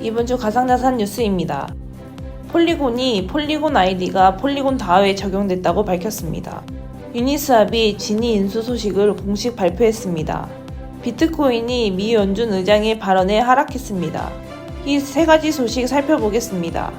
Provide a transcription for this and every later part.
이번 주 가상자산 뉴스입니다. 폴리곤이 폴리곤 아이디가 폴리곤 다우에 적용됐다고 밝혔습니다. 유니스합이 진위 인수 소식을 공식 발표했습니다. 비트코인이 미 연준 의장의 발언에 하락했습니다. 이 세 가지 소식 살펴보겠습니다.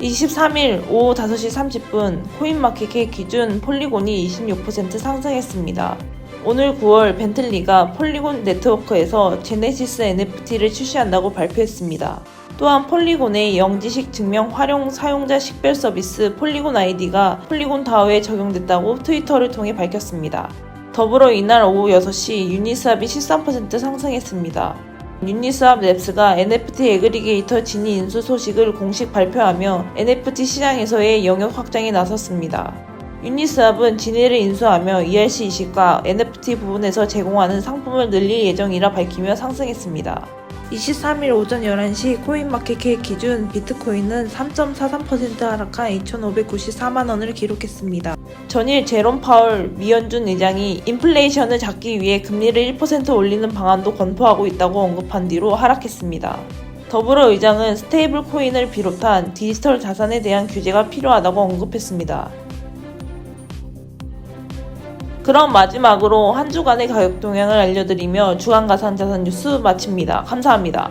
23일 오후 5시 30분 코인마켓의 기준 폴리곤이 26% 상승했습니다. 오늘 9월 벤틀리가 폴리곤 네트워크에서 제네시스 NFT를 출시한다고 발표했습니다. 또한 폴리곤의 영지식 증명 활용 사용자 식별 서비스 폴리곤 아이디가 폴리곤 다우에 적용됐다고 트위터를 통해 밝혔습니다. 더불어 이날 오후 6시 유니스합이 13% 상승했습니다. 유니스합 랩스가 NFT 에그리게이터 진위 인수 소식을 공식 발표하며 NFT 시장에서의 영역 확장에 나섰습니다. 유니스합은 진위를 인수하며 ERC 이식과 NFT 부분에서 제공하는 상품을 늘릴 예정이라 밝히며 상승했습니다. 23일 오전 11시 코인마켓의 기준 비트코인은 3.43% 하락한 2,594만 원을 기록했습니다. 전일 제롬 파월 미연준 의장이 인플레이션을 잡기 위해 금리를 1% 올리는 방안도 검토하고 있다고 언급한 뒤로 하락했습니다. 더불어 의장은 스테이블 코인을 비롯한 디지털 자산에 대한 규제가 필요하다고 언급했습니다. 그럼 마지막으로 한 주간의 가격 동향을 알려드리며 주간 가상자산 뉴스 마칩니다. 감사합니다.